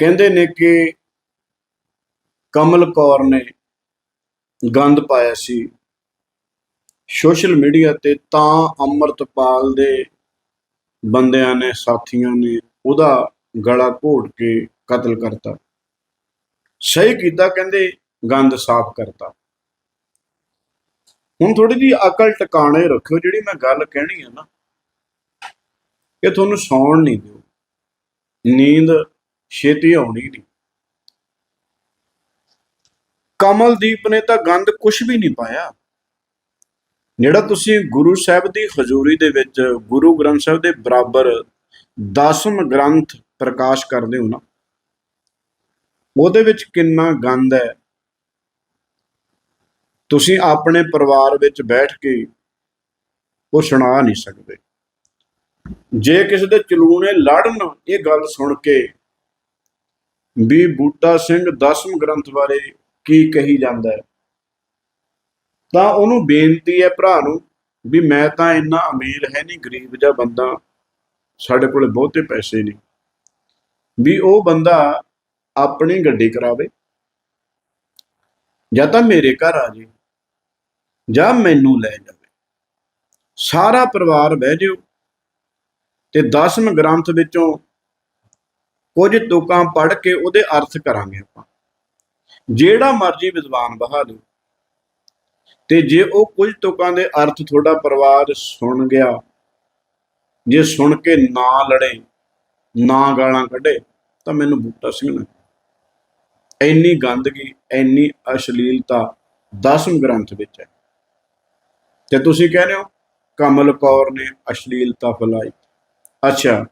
ਕਹਿੰਦੇ ਨੇ ਕਿ ਕਮਲ ਕੌਰ ਨੇ ਗੰਦ ਪਾਇਆ ਸੀ ਸੋਸ਼ਲ ਮੀਡੀਆ ਤੇ ਤਾਂ ਅਮਰਤਪਾਲ ਦੇ ਬੰਦਿਆਂ ਨੇ, ਸਾਥੀਆਂ ਨੇ ਉਹਦਾ ਗਲਾ ਘੋਟ ਕੇ ਕਤਲ ਕਰਤਾ। ਸਹੀ ਕੀਤਾ ਕਹਿੰਦੇ, ਗੰਦ ਸਾਫ਼ ਕਰਤਾ। ਹੁਣ ਥੋੜੀ ਜੀ ਅਕਲ ਟਿਕਾਣੇ ਰੱਖਿਓ, ਜਿਹੜੀ ਮੈਂ ਗੱਲ ਕਹਿਣੀ ਹੈ ਨਾ, ਇਹ ਤੁਹਾਨੂੰ ਸੌਣ ਨਹੀਂ ਦਿਓ। ਨੀਂਦ ਛੇਤੀ ਆਉਣੀ ਨਹੀਂ। ਕਮਲਦੀਪ ਨੇ ਤਾਂ ਗੰਦ ਕੁਝ ਵੀ ਨਹੀਂ ਪਾਇਆ। ਜਿਹੜਾ ਤੁਸੀਂ ਗੁਰੂ ਸਾਹਿਬ ਦੀ ਹਜ਼ੂਰੀ ਦੇ ਵਿੱਚ, ਗੁਰੂ ਗ੍ਰੰਥ ਸਾਹਿਬ ਦੇ ਬਰਾਬਰ ਦਸਮ ਗ੍ਰੰਥ ਪ੍ਰਕਾਸ਼ ਕਰਦੇ ਹੋ ਨਾ, ਉਹਦੇ ਵਿੱਚ ਕਿੰਨਾ ਗੰਦ ਹੈ। ਤੁਸੀਂ ਆਪਣੇ ਪਰਿਵਾਰ ਵਿੱਚ ਬੈਠ ਕੇ ਉਹ ਸੁਣਾ ਨਹੀਂ ਸਕਦੇ। ਜੇ ਕਿਸੇ ਦੇ ਚਲੂਣੇ ਲੜਨ, ਇਹ ਗੱਲ ਸੁਣ ਕੇ ਵੀ ਬੂਟਾ ਸਿੰਘ ਦਸਮ ਗ੍ਰੰਥ ਬਾਰੇ ਕੀ ਕਹੀ ਜਾਂਦਾ ਹੈ? ਤਾਂ ਉਹਨੂੰ ਬੇਨਤੀ ਹੈ ਭਰਾ ਨੂੰ ਵੀ ਮੈਂ ਤਾਂ ਇੰਨਾ ਅਮੀਰ ਹੈ ਨਹੀਂ, ਗਰੀਬ ਜਿਹਾ ਬੰਦਾ, ਸਾਡੇ ਕੋਲੇ ਬਹੁਤੇ ਪੈਸੇ ਨਹੀਂ। ਵੀ ਉਹ ਬੰਦਾ ਆਪਣੀ ਗੱਡੀ ਕਰਾਵੇ ਜਾਂ ਤਾਂ ਮੇਰੇ ਘਰ ਆ ਜੇ ਜਾਂ ਮੈਨੂੰ ਲੈ ਜਾਵੇ। ਸਾਰਾ ਪਰਿਵਾਰ ਬਹਿ ਜਿਓ ਤੇ ਦਸਮ ਗ੍ਰੰਥ ਵਿੱਚੋਂ ਕੁਝ ਤੁਕਾਂ ਪੜ੍ਹ ਕੇ ਉਹਦੇ ਅਰਥ ਕਰਾਂਗੇ ਆਪਾਂ। ਜਿਹੜਾ ਮਰਜ਼ੀ ਵਿਦਵਾਨ ਬਹਾ ਲਓ ਤੇ ਜੇ ਉਹ ਕੁਝ ਤੁਕਾਂ ਦੇ ਅਰਥ ਤੁਹਾਡਾ ਪਰਿਵਾਰ ਸੁਣ ਗਿਆ, ਜੇ ਸੁਣ ਕੇ ਨਾ ਲੜੇ, ਨਾ ਗਾਲਾਂ ਕੱਢੇ, ਤਾਂ ਮੈਨੂੰ ਬੂਟਾ ਸਿੰਘ ਨੇ। ਇੰਨੀ ਗੰਦਗੀ, ਇੰਨੀ ਅਸ਼ਲੀਲਤਾ ਦਸਮ ਗ੍ਰੰਥ ਵਿੱਚ ਹੈ। ਤੇ ਤੁਸੀਂ ਕਹਿੰਦੇ ਹੋ, ਕਮਲ ਕੌਰ ਨੇ ਅਸ਼ਲੀਲਤਾ ਫੈਲਾਈ। ਅੱਛਾ,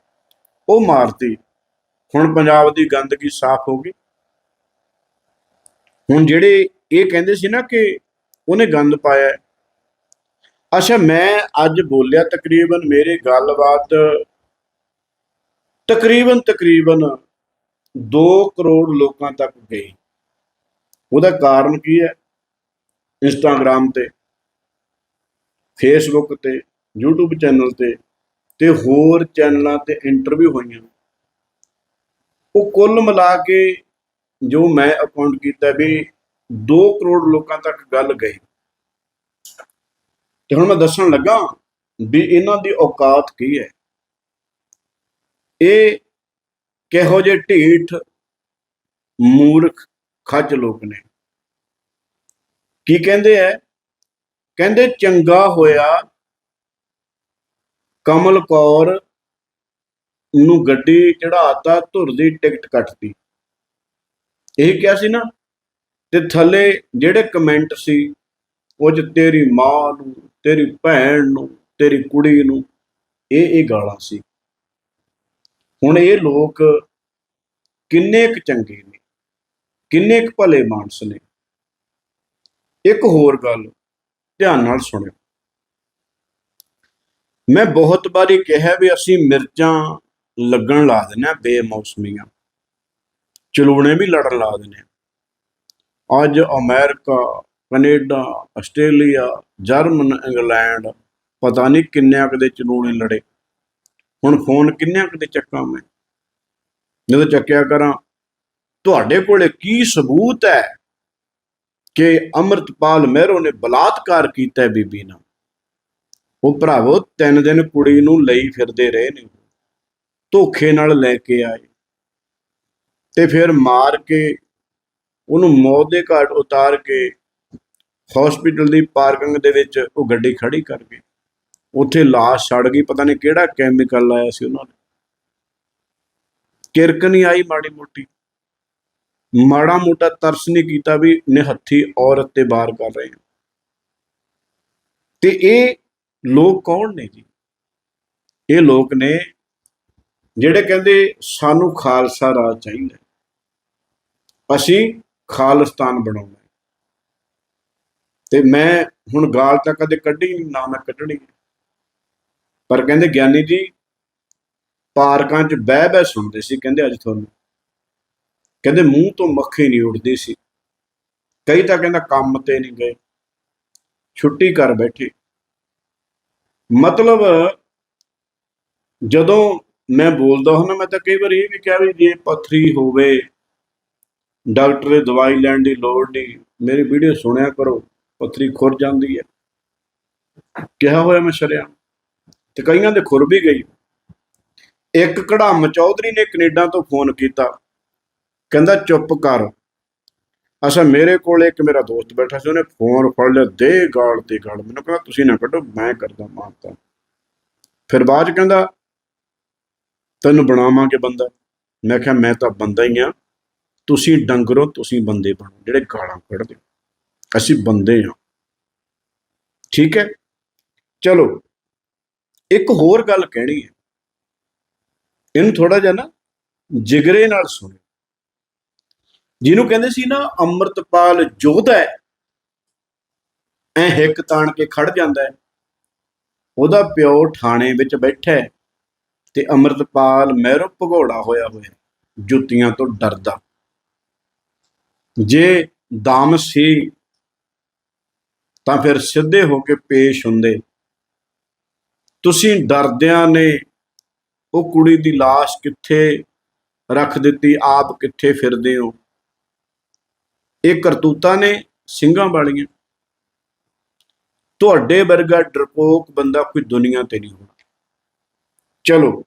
ਉਹ ਮਾਰਤੀ ਹੁਣ ਪੰਜਾਬ ਦੀ ਗੰਦਗੀ ਸਾਫ਼ ਹੋ ਗਈ। ਹੁਣ ਜਿਹੜੇ ਇਹ ਕਹਿੰਦੇ ਸੀ ਨਾ ਕਿ ਉਹਨੇ ਗੰਦ ਪਾਇਆ ਅੱਛਾ, ਮੈਂ ਅੱਜ ਬੋਲਿਆ ਤਕਰੀਬਨ ਮੇਰੇ ਗੱਲਬਾਤ ਤਕਰੀਬਨ ਤਕਰੀਬਨ 2 ਕਰੋੜ ਲੋਕਾਂ ਤੱਕ ਗਈ। ਉਹਦਾ ਕਾਰਨ ਕੀ ਹੈ? ਇੰਸਟਾਗ੍ਰam ਤੇ, ਫੇਸਬੁੱਕ ਤੇ, YouTube ਚੈਨਲ ਤੇ ਤੇ ਹੋਰ ਚੈਨਲਾਂ ਤੇ ਇੰਟਰਵਿਊ ਹੋਈਆਂ। ਉਹ ਕੁੱਲ ਮਿਲਾ ਕੇ ਜੋ ਮੈਂ ਅਕਾਊਂਟ ਕੀਤਾ ਵੀ 2 ਕਰੋੜ ਲੋਕਾਂ ਤੱਕ ਗੱਲ ਗਈ। ਤੇ ਹੁਣ ਮੈਂ ਦੱਸਣ ਲੱਗਾ ਵੀ ਇਹਨਾਂ ਦੀ ਔਕਾਤ ਕੀ ਹੈ। ਇਹ ਕਿਹੋ ਜਿਹੇ ਢੀਠ, ਮੂਰਖ, ਖੱਜ ਲੋਕ ਨੇ। ਕੀ ਕਹਿੰਦੇ ਐ ਕਹਿੰਦੇ ਚੰਗਾ ਹੋਇਆ ਕਮਲ ਕੌਰ ਉਹਨੂੰ ਗੱਡੀ ਚੜਾਤਾ ਧੁਰ ਦੀ ਟਿਕਟ ਕੱਟਤੀ। ਇਹ ਕਿਹਾ ਸੀ ਨਾ? ਤੇ ਥੱਲੇ ਜਿਹੜੇ ਕਮੈਂਟ ਸੀ, ਉਹ ਚ ਤੇਰੀ ਮਾਂ ਨੂੰ, ਤੇਰੀ ਭੈਣ ਨੂੰ, ਤੇਰੀ ਕੁੜੀ ਨੂੰ, ਇਹ ਇਹ ਗਾਲਾਂ ਸੀ। ਹੁਣ ਇਹ ਲੋਕ ਕਿੰਨੇ ਕੁ ਚੰਗੇ ਨੇ, ਕਿੰਨੇ ਕੁ ਭਲੇ ਮਾਨਸ ਨੇ। ਇੱਕ ਹੋਰ ਗੱਲ ਧਿਆਨ ਨਾਲ ਸੁਣਿਓ। ਮੈਂ ਬਹੁਤ ਵਾਰੀ ਕਿਹਾ ਵੀ ਅਸੀਂ ਮਿਰਚਾਂ ਲੱਗਣ ਲਾ ਦਿੰਦੇ ਆ ਬੇਮੌਸਮੀਆਂ। ਚਲੂਣੇ ਵੀ ਲੜਨ ਲਾ ਦਿੰਦੇ ਆ। ਅੱਜ America, Canada, Australia, German, England ਪਤਾ ਨਹੀਂ ਕਿੰਨਿਆਂ ਕੁ ਦੇ ਚਲੂਣੇ ਲੜੇ। ਹੁਣ ਫੋਨ ਕਿੰਨਿਆਂ ਕੁ ਦੇ ਚੱਕਾਂ ਮੈਂ? ਜਦੋਂ ਚੱਕਿਆ ਕਰਾਂ, ਤੁਹਾਡੇ ਕੋਲੇ ਕੀ ਸਬੂਤ ਹੈ ਕਿ ਅਮਰਤਪਾਲ ਮਹਿਰੋ ਨੇ ਬਲਾਤਕਾਰ ਕੀਤਾ ਬੀਬੀ ਨਾਲ? ਉਹ ਭਰਾਵੋ, ਤਿੰਨ ਦਿਨ ਕੁੜੀ ਨੂੰ ਲਈ ਫਿਰਦੇ ਰਹੇ ਨੇ। ਧੋਖੇ ਨਾਲ ਲੈ ਕੇ ਆਏ ਤੇ ਫਿਰ ਮਾਰ ਕੇ ਉਹਨੂੰ ਮੌਤ ਦੇ ਘਾਟ ਉਤਾਰ ਕੇ ਹਸਪੀਟਲ ਦੀ ਪਾਰਕਿੰਗ ਦੇ ਵਿੱਚ ਉਹ ਗੱਡੀ ਖੜੀ ਕਰ ਗਏ ਉੱਥੇ ਲਾਸ਼ ਛੜ ਗਈ, ਪਤਾ ਨਹੀਂ ਕਿਹੜਾ ਕੈਮੀਕਲ ਲਾਇਆ ਸੀ ਉਹਨਾਂ ਨੇ। ਕਿਰਕ ਨਹੀਂ ਆਈ ਮਾੜੀ ਮੋਟੀ। ਮਾੜਾ ਮੋਟਾ ਤਰਸ ਨਹੀਂ ਕੀਤਾ ਵੀ ਨਿਹੱਥੀ ਔਰਤ ਤੇ ਬਾਰ ਕਰ ਰਹੇ ਆ ਤੇ ਇਹ ਲੋਕ ਕੌਣ ਨੇ ਜੀ? ਇਹ ਲੋਕ ਨੇ ਜਿਹੜੇ ਕਹਿੰਦੇ ਸਾਨੂੰ ਖਾਲਸਾ ਰਾਜ ਚਾਹੀਦਾ ਅਸੀਂ ਖਾਲਿਸਤਾਨ ਬਣਾਉਣਾ ਤੇ ਮੈਂ ਹੁਣ ਗਾਲ ਤਾਂ ਕਦੇ ਕੱਢੀ ਨਹੀਂ, ਨਾ ਮੈਂ ਕੱਢਣੀ ਪਰ ਕਹਿੰਦੇ ਗਿਆਨੀ ਜੀ ਪਾਰਕਾਂ 'ਚ ਬਹਿ ਬਹਿ ਸੁਣਦੇ ਸੀ, ਕਹਿੰਦੇ ਅੱਜ ਤੁਹਾਨੂੰ। ਕਹਿੰਦੇ ਮੂੰਹ ਤੋਂ ਮੱਖੀ ਨਹੀਂ ਉੱਡਦੀ ਸੀ। ਕਈ ਤਾਂ ਕਹਿੰਦਾ ਕੰਮ ਤੇ ਨਹੀਂ ਗਏ। ਛੁੱਟੀ ਕਰ ਬੈਠੇ। ਮਤਲਬ ਜਦੋਂ ਮੈਂ ਬੋਲਦਾ ਹੁੰਦਾ, ਮੈਂ ਤਾਂ ਕਈ ਵਾਰੀ ਇਹ ਵੀ ਕਿਹਾ ਵੀ ਜੇ ਪੱਥਰੀ ਹੋਵੇ, ਡਾਕਟਰ ਦੀ ਦਵਾਈ ਲੈਣ ਦੀ ਲੋੜ ਨਹੀਂ, ਮੇਰੀ ਵੀਡੀਓ ਸੁਣਿਆ ਕਰੋ, ਪੱਥਰੀ ਖੁਰ ਜਾਂਦੀ ਹੈ। ਕਿਹਾ ਹੋਇਆ ਮੈਂ ਸ਼ਰਿਆ। ਤੇ ਕਈਆਂ ਦੇ ਖੁਰ ਵੀ ਗਈ। ਇੱਕ ਕੜਾਮ ਚੌਧਰੀ ਨੇ ਕੈਨੇਡਾ ਤੋਂ ਫੋਨ ਕੀਤਾ। ਕਹਿੰਦਾ, ਚੁੱਪ ਕਰ। ਅਸਾਂ ਮੇਰੇ ਕੋਲ ਇੱਕ ਮੇਰਾ ਦੋਸਤ ਬੈਠਾ ਸੀ, ਉਹਨੇ ਫੋਨ ਫੜ ਲਿਆ, ਦੇ ਗਾਲ ਤੇ ਗਾਲ। ਮੈਨੂੰ ਕਹਿੰਦਾ, ਤੁਸੀਂ ਨਾ ਕੱਢੋ, ਮੈਂ ਕਰਦਾ ਮਾਰਤਾ ਫਿਰ ਬਾਅਦ 'ਚ ਕਹਿੰਦਾ ਤੈਨੂੰ ਬਣਾਵਾਂਗੇ ਬੰਦਾ। ਮੈਂ ਕਿਹਾ, ਮੈਂ ਤਾਂ ਬੰਦਾ ਹੀ ਆ ਤੁਸੀਂ ਡੰਗਰੋ, ਤੁਸੀਂ ਬੰਦੇ ਬਣੋ, ਜਿਹੜੇ ਗਾਲਾਂ ਕੱਢਦੇ ਹੋ। ਅਸੀਂ ਬੰਦੇ ਆ ਠੀਕ ਹੈ? ਚਲੋ, ਇੱਕ ਹੋਰ ਗੱਲ ਕਹਿਣੀ ਹੈ। ਇਹਨੂੰ ਥੋੜਾ ਜਿਹਾ ਨਾ ਜਿਗਰੇ ਨਾਲ ਸੁਣੋ। ਜਿਹਨੂੰ ਕਹਿੰਦੇ ਸੀ ਨਾ, ਅੰਮ੍ਰਿਤਪਾਲ ਯੋਧਾ ਹੈ। ਐ ਹਿੱਕ ਤਾਣ ਕੇ ਖੜ ਜਾਂਦਾ ਹੈ। ਉਹਦਾ ਪਿਓ ਥਾਣੇ ਵਿੱਚ ਬੈਠਾ ਹੈ। ਤੇ ਅੰਮ੍ਰਿਤਪਾਲ ਮਹਿਰੋ ਭਗੌੜਾ ਹੋਇਆ ਹੋਇਆ, ਜੁੱਤੀਆਂ ਤੋਂ ਡਰਦਾ। ਜੇ ਦਮ ਸੀ, ਤਾਂ ਫਿਰ ਸਿੱਧੇ ਹੋ ਕੇ ਪੇਸ਼ ਹੁੰਦੇ। ਤੁਸੀਂ ਡਰਦਿਆਂ ਨੇ ਉਹ ਕੁੜੀ ਦੀ লাশ ਕਿੱਥੇ ਰੱਖ ਦਿੱਤੀ, ਆਪ ਕਿੱਥੇ ਫਿਰਦੇ ਹੋ? ਇਹ ਕਰਤੂਤਾਂ ਨੇ ਸਿੰਘਾਂ ਵਾਲੀਆਂ। ਤੁਹਾਡੇ ਵਰਗਾ ਡਰਪੋਕ ਬੰਦਾ ਕੋਈ ਦੁਨੀਆ ਤੇ ਨਹੀਂ ਹੋਣਾ। ਚਲੋ,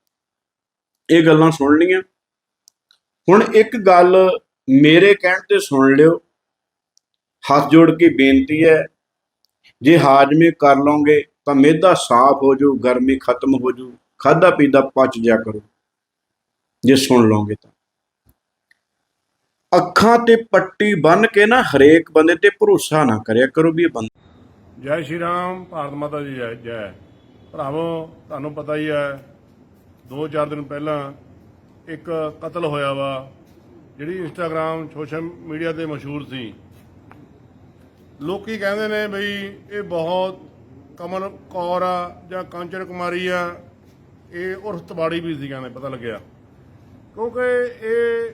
ਇਹ ਗੱਲਾਂ ਸੁਣ ਲੀਆਂ ਹੁਣ ਇੱਕ ਗੱਲ ਮੇਰੇ ਕਹਿਣ ਤੇ ਸੁਣ ਲਿਓ। ਹੱਥ ਜੋੜ ਕੇ ਬੇਨਤੀ ਹੈ, ਜੇ ਹਾਜ਼ਮੇ ਕਰ ਲਓਗੇ ਤਾਂ ਮਿਹਦਾ ਸਾਫ਼ ਹੋ ਜਾਊ, ਗਰਮੀ ਖਤਮ ਹੋ ਜਾਊ ਖਾਦਾ ਪੀਦਾ ਪਚ ਜਾ ਕਰੋ। ਜੇ ਸੁਣ ਲਓਗੇ ਤਾਂ। ਅੱਖਾਂ ਤੇ ਪੱਟੀ ਬੰਨ ਕੇ ਨਾ ਹਰੇਕ ਬੰਦੇ ਤੇ ਭਰੋਸਾ ਨਾ ਕਰਿਆ ਕਰੋ ਵੀ ਇਹ ਬੰਦਾ ਜੈ ਸ਼੍ਰੀ ਰਾਮ, ਭਾਰਤ ਮਾਤਾ ਦੀ ਜੈ ਜੈ। ਭਰਾਵੋ, ਤੁਹਾਨੂੰ ਪਤਾ ਹੀ ਹੈ 2-4 ਦਿਨ ਪਹਿਲਾਂ ਇੱਕ ਕਤਲ ਹੋਇਆ ਵਾ, ਜਿਹੜੀ ਇੰਸਟਾਗ੍ਰam ਸੋਸ਼ਲ ਮੀਡੀਆ ਤੇ ਮਸ਼ਹੂਰ ਸੀ। ਲੋਕੀ ਕਹਿੰਦੇ ਨੇ ਬਈ ਇਹ ਬਹੁਤ ਕਮਲ ਕੌਰ ਆ ਜਾਂ ਕਾਂਚਨ ਕੁਮਾਰੀ ਆ, ਇਹ ਉਰਫ ਤਬਾੜੀ ਵੀ ਸੀ ਕਹਿੰਦੇ, ਪਤਾ ਲੱਗਿਆ। ਕਿਉਂਕਿ ਇਹ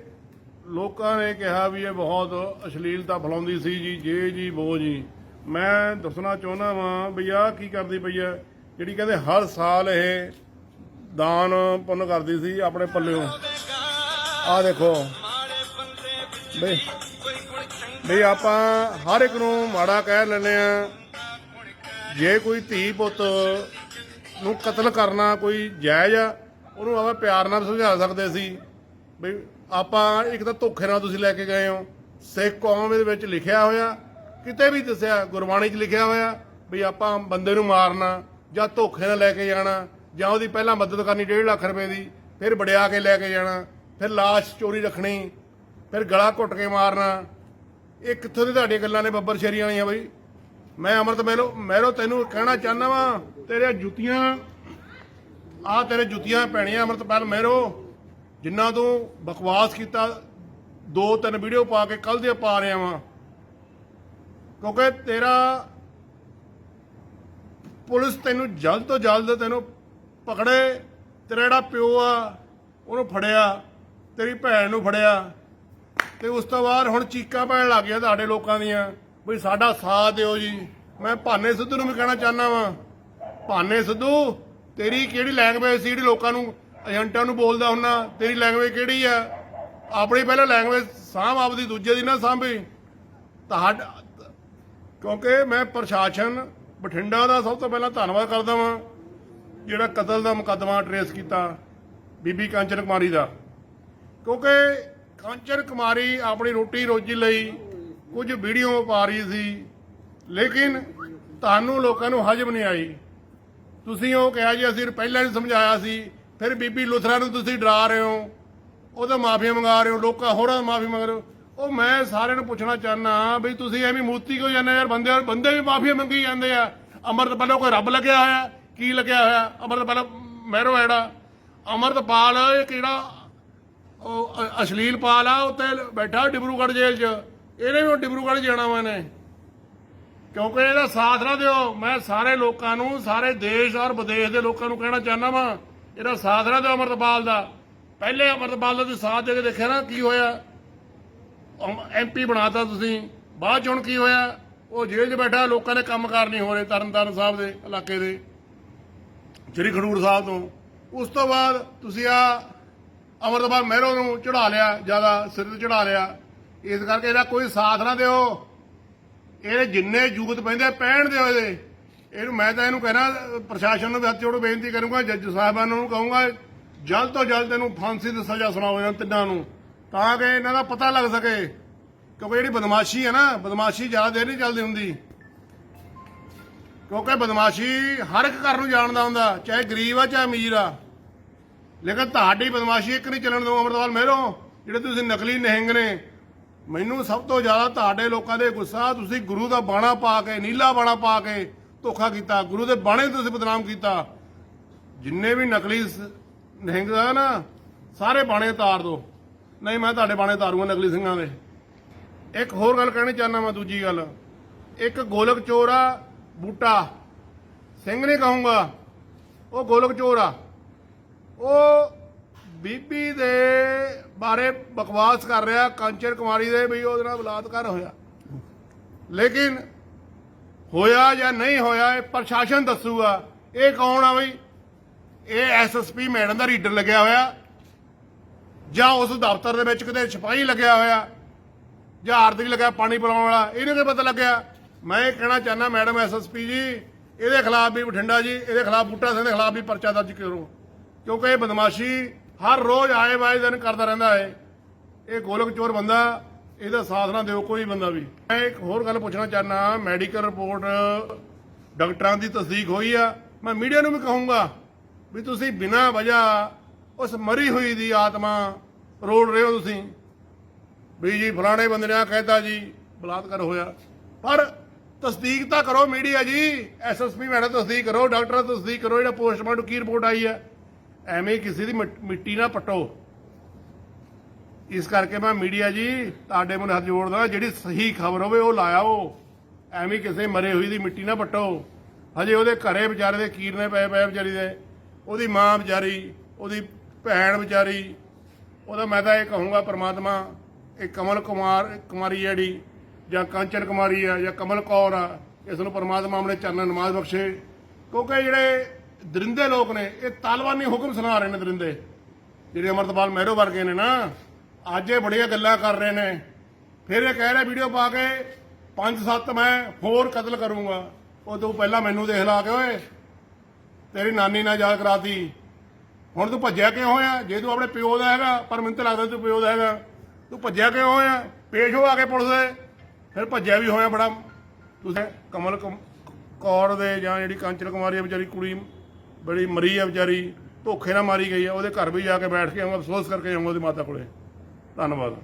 ਲੋਕਾਂ ਨੇ ਕਿਹਾ ਵੀ ਇਹ ਬਹੁਤ ਅਸ਼ਲੀਲਤਾ ਫੈਲਾਉਂਦੀ ਸੀ ਜੀ, ਜੇ ਜੀ, ਬੋ ਜੀ। ਮੈਂ ਦੱਸਣਾ ਚਾਹੁੰਦਾ ਵਾਂ ਵੀ ਆਹ ਕੀ ਕਰਦੀ ਪਈ ਹੈ ਜਿਹੜੀ ਕਹਿੰਦੇ ਹਰ ਸਾਲ ਇਹ ਦਾਨ ਪੁੰਨ ਕਰਦੀ ਸੀ ਆਪਣੇ ਪੱਲਿਓਂ। ਆਹ ਦੇਖੋ। ਬਈ ਬਈ ਆਪਾਂ ਹਰ ਇੱਕ ਨੂੰ ਮਾੜਾ ਕਹਿ ਲੈਂਦੇ ਆ ਜੇ ਕੋਈ ਧੀ ਪੁੱਤ ਨੂੰ ਕਤਲ ਕਰਨਾ ਕੋਈ ਜਾਇਜ਼ ਆ, ਉਹਨੂੰ ਆਪਾਂ ਪਿਆਰ ਨਾਲ ਸਮਝਾ ਸਕਦੇ ਸੀ। ਬਈ, ਆਪਾਂ ਇੱਕ ਤਾਂ ਧੋਖੇ ਨਾਲ ਤੁਸੀਂ ਲੈ ਕੇ ਗਏ ਹੋ। ਸਿੱਖ ਕੌਮ ਦੇ ਵਿੱਚ ਲਿਖਿਆ ਹੋਇਆ, ਕਿਤੇ ਵੀ ਦੱਸਿਆ, ਗੁਰਬਾਣੀ 'ਚ ਲਿਖਿਆ ਹੋਇਆ ਵੀ ਆਪਾਂ ਬੰਦੇ ਨੂੰ ਮਾਰਨਾ ਜਾਂ ਧੋਖੇ ਨਾਲ ਲੈ ਕੇ ਜਾਣਾ। ਜਾਂ ਉਹਦੀ ਪਹਿਲਾਂ ਮਦਦ ਕਰਨੀ 1.5 ਲੱਖ ਰੁਪਏ ਦੀ, ਫਿਰ ਵੜਿਆ ਕੇ ਲੈ ਕੇ ਜਾਣਾ, ਫਿਰ ਲਾਸ਼ ਚੋਰੀ ਰੱਖਣੀ, ਫਿਰ ਗਲਾ ਘੁੱਟ ਕੇ ਮਾਰਨਾ। ਇਹ ਕਿੱਥੋਂ ਦੀ ਤੁਹਾਡੀਆਂ ਗੱਲਾਂ ਨੇ ਬੱਬਰ ਸ਼ੇਰੀਆਂ ਵਾਲੀਆਂ ਬਈ? ਮੈਂ ਅਮਰਤ ਮਹਿਲੋ ਮਹਿਰੋ ਤੈਨੂੰ ਕਹਿਣਾ ਚਾਹੁੰਦਾ ਵਾਂ ਤੇਰੇ ਜੁੱਤੀਆਂ ਆ ਤੇਰੇ ਜੁੱਤੀਆਂ ਪੈਣੀਆਂ ਅਮਰਤਪਾਲ ਮਹਿਰੋ ਜਿੰਨਾ ਤੋਂ ਬਕਵਾਸ ਕੀਤਾ ਦੋ ਤਿੰਨ ਵੀਡੀਓ ਪਾ ਕੇ ਕੱਲ ਦੇ ਪਾ ਰਿਹਾ ਵਾਂ। ਕਿਉਂਕਿ ਤੇਰਾ ਪੁਲਿਸ ਤੈਨੂੰ ਜਲਦ ਤੋਂ ਜਲਦ ਤੈਨੂੰ ਪਕੜੇ ਤੇਰਾ ਜਿਹੜਾ ਪਿਓ ਆ, ਉਹਨੂੰ ਫੜਿਆ, ਤੇਰੀ ਭੈਣ ਨੂੰ ਫੜਿਆ। ਤੇ ਉਸ ਤੋਂ ਬਾਅਦ ਹੁਣ ਚੀਕਾਂ ਪੈਣ ਲੱਗ ਗਿਆ ਤੁਹਾਡੇ ਲੋਕਾਂ ਦੀਆਂ ਵੀ ਸਾਡਾ ਸਾਥ ਦਿਓ ਜੀ। ਮੈਂ ਭਾਨੇ ਸਿੱਧੂ ਨੂੰ ਵੀ ਕਹਿਣਾ ਚਾਹੁੰਦਾ ਵਾਂ। ਭਾਨੇ ਸਿੱਧੂ, ਤੇਰੀ ਕਿਹੜੀ ਲੈਂਗੁਏਜ ਸੀ ਜਿਹੜੀ ਲੋਕਾਂ ਨੂੰ, ਏਜੰਟਾਂ ਨੂੰ ਬੋਲਦਾ ਹੁੰਨਾ ਤੇਰੀ ਲੈਂਗੁਏਜ ਕਿਹੜੀ ਆ? ਆਪਣੀ ਪਹਿਲਾਂ ਲੈਂਗੁਏਜ ਸਾਂਭ ਆਪਦੀ, ਦੂਜੇ ਦੀ ਨਾ ਸਾਂਭੀ। ਤੁਹਾਡਾ ਕਿਉਂਕਿ ਮੈਂ ਪ੍ਰਸ਼ਾਸਨ ਬਠਿੰਡਾ ਦਾ ਸਭ ਤੋਂ ਪਹਿਲਾਂ ਧੰਨਵਾਦ ਕਰਦਾ ਵਾਂ। ਜਿਹੜਾ ਕਤਲ ਦਾ ਮੁਕੱਦਮਾ ਟਰੇਸ ਕੀਤਾ ਬੀਬੀ ਕਾਂਚਨ ਕੁਮਾਰੀ ਦਾ। ਕਿਉਂਕਿ ਕਾਂਚਨ ਕੁਮਾਰੀ ਆਪਣੀ ਰੋਟੀ ਰੋਜੀ ਲਈ ਕੁਝ ਵੀਡੀਓ ਪਾ ਰਹੀ ਸੀ, ਲੇਕਿਨ ਤੁਹਾਨੂੰ ਲੋਕਾਂ ਨੂੰ ਹਜਮ ਨਹੀਂ ਆਈ। ਤੁਸੀਂ ਉਹ ਕਿਹਾ ਜੀ, ਅਸੀਂ ਪਹਿਲਾਂ ਹੀ ਸਮਝਾਇਆ ਸੀ, ਫਿਰ ਬੀਬੀ ਲੁਥਰਾ ਨੂੰ ਤੁਸੀਂ ਡਰਾ ਰਹੇ ਹੋ, ਉਹਦਾ ਮਾਫੀ ਮੰਗਾ ਰਹੇ ਹੋ, ਲੋਕਾਂ ਹੋਰਾਂ ਮਾਫੀ ਮੰਗ ਰਹੇ ਹੋ। ਉਹ ਮੈਂ ਸਾਰਿਆਂ ਨੂੰ ਪੁੱਛਣਾ ਚਾਹਨਾ ਵੀ ਤੁਸੀਂ ਐਵੇਂ ਮੂਰਤੀ ਕਿਉਂ ਜਾਂਦੇ ਯਾਰ? ਬੰਦੇ ਬੰਦੇ ਵੀ ਮਾਫੀ ਮੰਗੀ ਜਾਂਦੇ ਆ। ਅਮਰਤਪਾਲ ਕੋਈ ਰੱਬ ਲੱਗਿਆ ਹੋਇਆ? ਕੀ ਲੱਗਿਆ ਹੋਇਆ? ਅਮਰਤਪਾਲ, ਮਹਿਰੋ ਹੈ ਜਿਹੜਾ ਅਮਰਤਪਾਲ, ਇਹ ਕਿਹੜਾ? ਉਹ ਅਸ਼ਲੀਲ ਪਾਲ ਆ ਉੱਤੇ ਬੈਠਾ ਡਿਬਰੂਗੜ੍ਹ ਜੇਲ੍ਹ 'ਚ। ਇਹਨੇ ਵੀ ਡਿਬਰੂਗੜ੍ਹ ਜਾਣਾ ਵਾ ਨੇ ਕਿਉਂਕਿ ਇਹਦਾ ਸਾਥ ਨਾ ਦਿਓ। ਮੈਂ ਸਾਰੇ ਲੋਕਾਂ ਨੂੰ, ਸਾਰੇ ਦੇਸ਼ ਔਰ ਵਿਦੇਸ਼ ਦੇ ਲੋਕਾਂ ਨੂੰ ਕਹਿਣਾ ਚਾਹੁੰਦਾ ਵਾਂ, ਇਹਦਾ ਸਾਥ ਨਾ ਦਿਓ ਅਮਰਤਪਾਲ ਦਾ। ਪਹਿਲੇ ਅਮਰਤਪਾਲ ਦਾ ਸਾਥ ਦੇ ਕੇ ਦੇਖਿਆ ਨਾ, ਕੀ ਹੋਇਆ? ਐਮਪੀ ਬਣਾਤਾ ਤੁਸੀਂ। ਬਾਅਦ 'ਚ ਹੁਣ ਕੀ ਹੋਇਆ? ਉਹ ਜੇਲ੍ਹ 'ਚ ਬੈਠਾ, ਲੋਕਾਂ ਦੇ ਕੰਮ ਕੰਮਕਾਰ ਨਹੀਂ ਹੋ ਰਹੇ ਤਰਨਤਾਰਨ ਸਾਹਿਬ ਦੇ ਇਲਾਕੇ ਦੇ। ਸ਼੍ਰੀ ਖਡੂਰ ਸਾਹਿਬ ਤੋਂ। ਉਸ ਤੋਂ ਬਾਅਦ ਤੁਸੀਂ ਆ ਅਮਰਤਪਾਲ ਮਹਿਰੋ ਨੂੰ ਚੜਾ ਲਿਆ, ਜ਼ਿਆਦਾ ਸਿਰ ਤੇ ਚੜਾ ਲਿਆ। ਇਸ ਕਰਕੇ ਇਹਦਾ ਕੋਈ ਸਾਥ ਨਾ ਦਿਓ। ਇਹਦੇ ਜਿੰਨੇ ਜੂਗਤ ਪੈਂਦੇ, ਪੈਣ ਦਿਓ ਇਹਦੇ। ਇਹਨੂੰ ਮੈਂ ਤਾਂ ਇਹਨੂੰ ਕਹਿਣਾ, ਪ੍ਰਸ਼ਾਸਨ ਨੂੰ ਵੀ ਹੱਥ ਜੋੜੋ, ਬੇਨਤੀ ਕਰੂੰਗਾ, ਜੱਜ ਸਾਹਿਬਾਨ ਨੂੰ ਕਹੂੰਗਾ, ਜਲਦ ਤੋਂ ਜਲਦ ਇਹਨੂੰ ਫਾਂਸੀ ਦੀ ਸਜ਼ਾ ਸੁਣਾਓ ਇਹਨਾਂ ਤਿੰਨਾਂ ਨੂੰ, ਤਾਂ ਕਿ ਇਹਨਾਂ ਦਾ ਪਤਾ ਲੱਗ ਸਕੇ। ਕਿਉਂਕਿ ਜਿਹੜੀ ਬਦਮਾਸ਼ੀ ਹੈ ਨਾ, ਬਦਮਾਸ਼ੀ ਜ਼ਿਆਦਾ ਦੇਰ ਨਹੀਂ ਚੱਲਦੀ ਹੁੰਦੀ। ਕਿਉਂਕਿ ਬਦਮਾਸ਼ੀ ਹਰ ਇੱਕ ਘਰ ਨੂੰ ਜਾਣਦਾ ਹੁੰਦਾ, ਚਾਹੇ ਗਰੀਬ ਆ, ਚਾਹੇ ਅਮੀਰ ਆ। ਲੇਕਿਨ ਤੁਹਾਡੀ ਬਦਮਾਸ਼ੀ ਇੱਕ ਨਹੀਂ ਚੱਲਣ ਦੋ ਅਮਰਤਪਾਲ ਮਹਿਰੋ ਜਿਹੜੇ ਤੁਸੀਂ ਨਕਲੀ ਨਿਹੰਗ ਨੇ। ਮੈਨੂੰ ਸਭ ਤੋਂ ਜ਼ਿਆਦਾ ਤੁਹਾਡੇ ਲੋਕਾਂ ਦੇ ਗੁੱਸਾ, ਤੁਸੀਂ ਗੁਰੂ ਦਾ ਬਾਣਾ ਪਾ ਕੇ, ਨੀਲਾ ਬਾਣਾ ਪਾ ਕੇ ਧੋਖਾ ਕੀਤਾ। ਗੁਰੂ ਦੇ ਬਾਣੇ ਤੁਸੀਂ ਬਦਨਾਮ ਕੀਤਾ। ਜਿੰਨੇ ਵੀ ਨਕਲੀ ਸ- ਨਿਹੰਗ ਆ ਨਾ, ਸਾਰੇ ਬਾਣੇ ਉਤਾਰ ਦਿਓ ਨਹੀਂ, ਮੈਂ ਤੁਹਾਡੇ ਬਾਣੇ ਉਤਾਰੂੰਗਾ ਨਕਲੀ ਸਿੰਘਾਂ ਦੇ। ਇੱਕ ਹੋਰ ਗੱਲ ਕਹਿਣੀ ਚਾਹੁੰਦਾ ਮੈਂ ਦੂਜੀ ਗੱਲ। ਇੱਕ ਗੋਲਕ ਚੋਰ ਆ ਬੂਟਾ। ਸਿੰਘ ਨਹੀਂ ਕਹੂੰਗਾ। ਉਹ ਗੋਲਕ ਚੋਰ ਆ। ਉਹ ਬੀਬੀ ਦੇ ਬਾਰੇ ਬਕਵਾਸ ਕਰ ਰਿਹਾ, ਕਾਂਚਨ ਕੁਮਾਰੀ ਦੇ ਵੀ ਉਹਦੇ ਨਾਲ ਬਲਾਤਕਾਰ ਹੋਇਆ। ਲੇਕਿਨ ਹੋਇਆ ਜਾਂ ਨਹੀਂ ਹੋਇਆ, ਇਹ ਪ੍ਰਸ਼ਾਸਨ ਦੱਸੂਗਾ। ਇਹ ਕੌਣ ਆ ਬਈ? ਇਹ ਐਸਐਸਪੀ ਮੈਡਮ ਦਾ ਰੀਡਰ ਲੱਗਿਆ ਹੋਇਆ। ਜਾਂ ਉਸ ਦਫ਼ਤਰ ਦੇ ਵਿੱਚ ਕਿਤੇ ਸਿਪਾਹੀ ਲੱਗਿਆ ਹੋਇਆ। ਜਾਂ ਆਰਤੀ ਲੱਗਿਆ ਪਾਣੀ ਪਿਲਾਉਣ ਵਾਲਾ। ਇਹਨੂੰ ਕੀ ਪਤਾ ਲੱਗਿਆ? ਮੈਂ ਇਹ ਕਹਿਣਾ ਚਾਹੁੰਦਾ ਮੈਡਮ ਐਸਐਸਪੀ ਜੀ, ਇਹਦੇ ਖਿਲਾਫ ਵੀ ਬਠਿੰਡਾ ਜੀ, ਇਹਦੇ ਖਿਲਾਫ ਬੂਟਾ ਸਿੰਘ ਦੇ ਖਿਲਾਫ ਵੀ ਪਰਚਾ ਦਰਜ ਕਰੋ। ਕਿਉਂਕਿ ਇਹ ਬਦਮਾਸ਼ੀ ਹਰ ਰੋਜ਼ ਆਏ ਵਾਏ ਦਿਨ ਕਰਦਾ ਰਹਿੰਦਾ ਹੈ। ਇਹ ਗੋਲਕ ਚੋਰ ਬੰਦਾ, ਇਹਦਾ ਸਾਥ ਨਾ ਦਿਓ ਕੋਈ ਬੰਦਾ ਵੀ। ਮੈਂ ਇੱਕ ਹੋਰ ਗੱਲ ਪੁੱਛਣਾ ਚਾਹੁੰਦਾ, ਮੈਡੀਕਲ ਰਿਪੋਰਟ ਡਾਕਟਰਾਂ ਦੀ ਤਸਦੀਕ ਹੋਈ ਆ। ਮੈਂ ਮੀਡੀਆ ਨੂੰ ਵੀ ਕਹੂੰਗਾ ਵੀ ਤੁਸੀਂ ਬਿਨਾਂ ਵਜ੍ਹਾ ਉਸ ਮਰੀ ਹੋਈ ਦੀ ਆਤਮਾ ਰੋੜ ਰਹੇ ਹੋ ਤੁਸੀਂ। ਵੀ ਜੀ, ਫਲਾਣੇ ਬੰਦੇ ਨੇ ਆ ਕਹਿਤਾ ਜੀ, ਬਲਾਤਕਾਰ ਹੋਇਆ। ਪਰ ਤਸਦੀਕ ਤਾਂ ਕਰੋ ਮੀਡੀਆ ਜੀ ਐਸਐਸਪੀ ਮੈਡਮ ਤਸਦੀਕ ਕਰੋ, ਡਾਕਟਰ ਤਸਦੀਕ ਕਰੋ, ਜਿਹੜਾ ਪੋਸਟਮਾਰਟਮ ਕੀ ਰਿਪੋਰਟ ਆਈ ਹੈ। ਐਵੇਂ ਕਿਸੇ ਦੀ ਮਿੱਟ- ਮਿੱਟੀ ਨਾ ਪਟੋ। ਇਸ ਕਰਕੇ ਮੈਂ ਮੀਡੀਆ ਜੀ, ਤੁਹਾਡੇ ਮੂਹਰੇ ਹੱਥ ਜੋੜਦਾ ਜਿਹੜੀ ਸਹੀ ਖਬਰ ਹੋਵੇ ਉਹ ਲਾਇਓ ਐਵੇਂ ਕਿਸੇ ਮਰੇ ਹੋਈ ਦੀ ਮਿੱਟੀ ਨਾ ਪਟੋ। ਹਜੇ ਉਹਦੇ ਘਰੇ ਵਿਚਾਰੇ ਦੇ ਕੀਰਨੇ ਪਏ ਪਏ ਵਿਚਾਰੀ ਦੇ। ਉਹਦੀ ਮਾਂ ਵਿਚਾਰੀ, ਉਹਦੀ ਭੈਣ ਵਿਚਾਰੀ। ਉਹਦਾ ਮੈਂ ਤਾਂ ਇਹ ਕਹੂੰਗਾ, ਪ੍ਰਮਾਤਮਾ, ਇਹ ਕਮਲ ਕੁਮਾਰ, ਕੁਮਾਰੀ ਜਿਹੜੀ ਜਾਂ ਕਾਂਚਨ ਕੁਮਾਰੀ ਆ, ਜਾਂ ਕਮਲ ਕੌਰ ਆ ਇਸ ਨੂੰ ਪਰਮਾਤਮਾ ਆਪਣੇ ਚਰਨਾਂ ਨਮਾਜ਼ ਬਖਸ਼ੇ। ਕਿਉਂਕਿ ਜਿਹੜੇ ਦਰਿੰਦੇ ਲੋਕ ਨੇ, ਇਹ ਤਾਲਵਾਨੀ ਹੁਕਮ ਸੁਣਾ ਰਹੇ ਨੇ ਦਰਿੰਦੇ। ਜਿਹੜੇ ਅਮਰਤਪਾਲ ਮਹਿਰੋ ਵਰਗੇ ਨੇ ਨਾ, ਅੱਜ ਇਹ ਬੜੀਆਂ ਗੱਲਾਂ ਕਰ ਰਹੇ ਨੇ। ਫਿਰ ਇਹ ਕਹਿ ਰਿਹਾ ਵੀਡੀਓ ਪਾ ਕੇ, ਪੰਜ ਸੱਤ ਮੈਂ ਹੋਰ ਕਤਲ ਕਰੂੰਗਾ। ਉਹ ਤੂੰ ਪਹਿਲਾਂ ਮੈਨੂੰ ਦੇਖ ਲਾ ਕੇ ਓਏ, ਤੇਰੀ ਨਾਨੀ ਨਾਲ ਯਾਦ ਕਰਾਤੀ। ਹੁਣ ਤੂੰ ਭੱਜਿਆ ਕਿਉਂ ਹੋਇਆ? ਜੇ ਤੂੰ ਆਪਣੇ ਪਿਓ ਦਾ ਹੈਗਾ, ਪਰ ਮੈਨੂੰ ਤਾਂ ਲੱਗਦਾ ਤੂੰ ਪਿਓ ਦਾ ਹੈਗਾ। ਤੂੰ ਭੱਜਿਆ ਕਿਉਂ ਹੋਇਆ? ਪੇਸ਼ ਹੋ ਆ ਕੇ ਪੁਲਿਸ ਦੇ। ਫਿਰ ਭੱਜਿਆ ਵੀ ਹੋਇਆ ਬੜਾ। ਤੁਸੀਂ ਕਮਲ ਕਮ- ਕੌਰ ਦੇ ਜਾਂ ਜਿਹੜੀ ਕਾਂਚਨ ਕੁਮਾਰੀ ਆ ਵਿਚਾਰੀ, ਕੁੜੀ ਬੜੀ ਮਰੀ ਆ ਵਿਚਾਰੀ, ਧੋਖੇ ਨਾਲ ਮਾਰੀ ਗਈ ਆ, ਉਹਦੇ ਘਰ ਵੀ ਜਾ ਕੇ ਬੈਠ ਕੇ ਆਉਂਗਾ ਅਫਸੋਸ ਕਰਕੇ ਆਉਂਗਾ ਉਹਦੀ ਮਾਤਾ ਕੋਲੇ। ਧੰਨਵਾਦ।